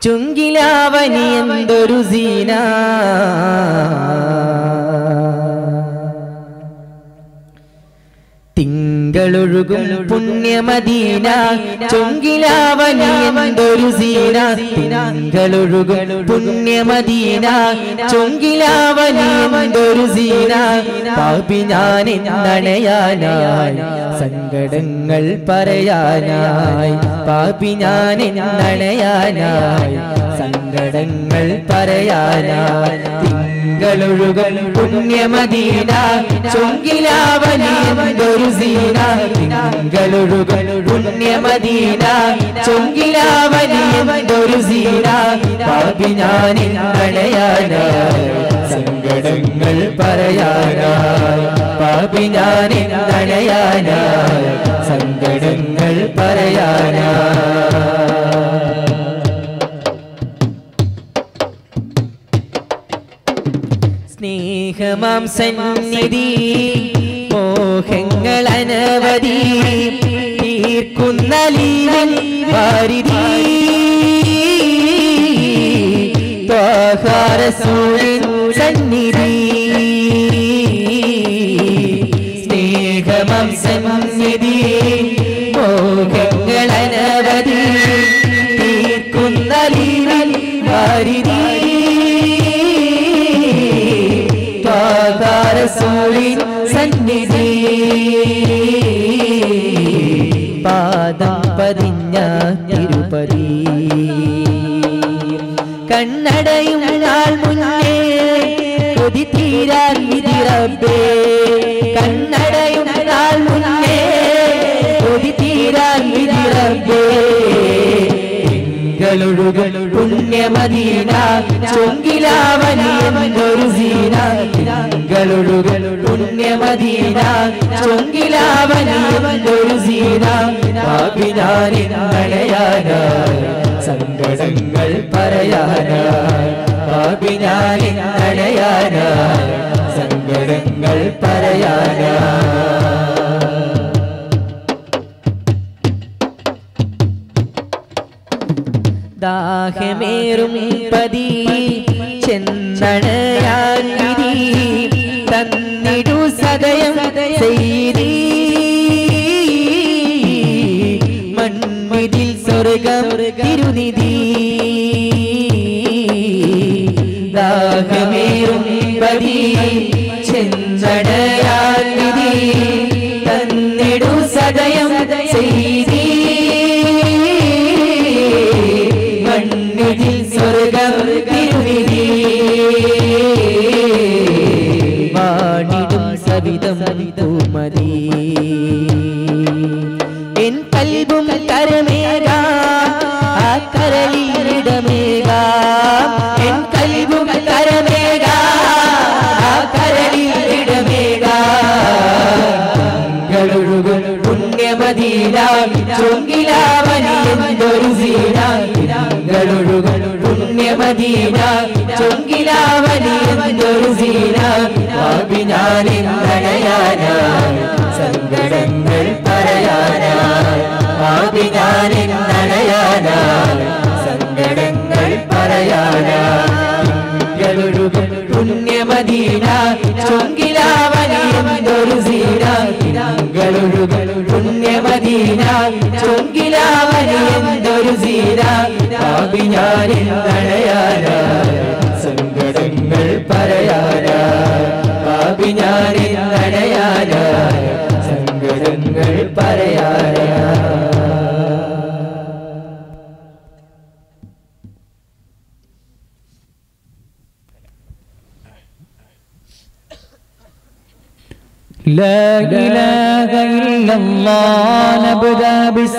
ചുങ്കിലാവനി എന്തൊരു സീന. തിങ്കളൊഴുകും പുണ്യമദീന ചുങ്കിലാവനി എന്തൊരു സീന. തിങ്കളൊഴുകും പുണ്യമദീന ചുങ്കിലാവനി എന്തൊരു സീന. പാപി ഞാൻ എന്നണയാനായി സങ്കടങ്ങൾ പറയാനായി. പാപി ഞാൻ എന്നണയാനായി സങ്കടങ്ങൾ പറയാനായി തിങ്കളൊഴുകും പുണ്യമദീന. ചൊങ്കിലാവനീന്തൊരു സീന. തിങ്കളൊഴുകും പുണ്യമദീന. ചൊങ്കിലാവനീന്തൊരു സീന. പാപി ഞാൻ എന്നണയാനായി സങ്കടങ്ങൾ പറയാനാ. പാപി ഞാൻ എന്നണയാനായി സങ്കടങ്ങൾ പറയാനായി സ്നേഹമാം സന്നിധി മോഹങ്ങൾ അനവധി തീർക്കുന്ന ലീലൻ വാരിധി സന്നിധി. സന്നിധി. പാദം പതിഞ്ഞ തിരുപതി. കണ്ണടയും നാൾ മുന്നേ കൊതി തീരാൻ വിധി റബ്ബേ കണ്ണടയും നാൾ മുന്നേ കൊതി തീരാൻ വിധി റബ്ബേ പുണ്യമദീന ചൊങ്കിലാവനി എന്നൊരു സീന. സീന സങ്കടങ്ങൾ പറയാനായി സങ്കടങ്ങൾ പറയാനായി ദാഹമേറും പതി ചെന്നണയാൻ വിധി. സദയം ചെയ്തി മൺമതിൽ സ്വർഗം തിരുനിധി. ദാഹമേറും പതി ചെന്നണയാൻ വിധി തന്നിടു സദയം ചെയ്തി എൻ കൽബും കരമേക ആ എന്തൊരു സീന ൊഴുകും പുണ്യമദീന എന്തൊരു സീന പാപിനാനെന്നണയാനായി പാപിനാനെന്നണയാനായി സങ്കടങ്ങൾ പറയാനായി ഒഴുകും പുണ്യമദീന. ചൊങ്കിലാവനിയൊരു സീന. തിങ്കളൊഴുകും പുണ്യമദീന. ചൊങ്കിലാവനിയൊരു സീന. പാപിഞ്ഞാനെന്നണയാനായി സങ്കടങ്ങൾ لا إله إلا الله نبدأ بسم